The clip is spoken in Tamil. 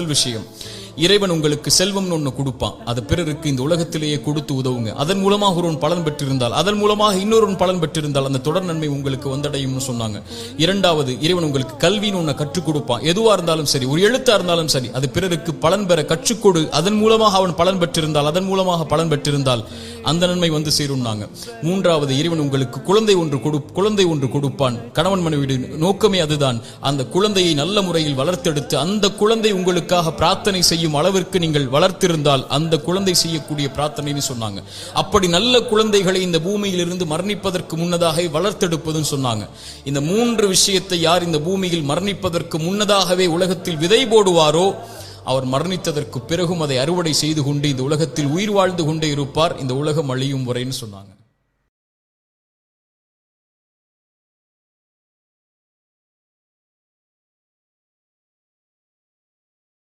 വിഷയം இறைவன் உங்களுக்கு செல்வம்னு ஒன்று கொடுப்பான். அது பிறருக்கு இந்த உலகத்திலேயே கொடுத்து உதவுங்க. அதன் மூலமாக ஒருவன் பலன் பெற்றிருந்தால் அதன் மூலமாக இன்னொருவன் பலன் பெற்றிருந்தால் அந்த தொடர் நன்மை உங்களுக்கு வந்தடையும்னு சொன்னாங்க. இரண்டாவது இறைவன் உங்களுக்கு கல்வின்னு ஒன்று கற்றுக் கொடுப்பான். எதுவாக இருந்தாலும் சரி ஒரு எழுத்தா இருந்தாலும் சரி அது பிறருக்கு பலன் பெற கற்றுக்கொடு அதன் மூலமாக அவன் பலன் பெற்றிருந்தால் அதன் மூலமாக பலன் பெற்றிருந்தால் அந்த நன்மை வந்து சேரும்னாங்க. மூன்றாவது இறைவன் உங்களுக்கு குழந்தை ஒன்று கொடு குழந்தை ஒன்று கொடுப்பான். கணவன் மனைவியின் நோக்கமே அதுதான். அந்த குழந்தையை நல்ல முறையில் வளர்த்தெடுத்து அந்த குழந்தை உங்களுக்காக பிரார்த்தனை செய்ய செய்யும் அளவிற்கு நீங்கள் வளர்த்திருந்தால் அந்த குழந்தை செய்யக்கூடிய பிரார்த்தனைன்னு சொன்னாங்க. அப்படி நல்ல குழந்தைகளை இந்த பூமியிலிருந்து மரணிப்பதற்கு முன்னதாக வளர்த்தெடுப்பதுன்னு சொன்னாங்க. இந்த மூன்று விஷயத்தை யார் இந்த பூமியில் மரணிப்பதற்கு முன்னதாகவே உலகத்தில் விதை போடுவாரோ அவர் மரணித்ததற்கு பிறகும் அதை அறுவடை செய்து கொண்டு இந்த உலகத்தில் உயிர் வாழ்ந்து கொண்டே இருப்பார். இந்த உலகம் அழியும் வரைன்னு சொன்னாங்க.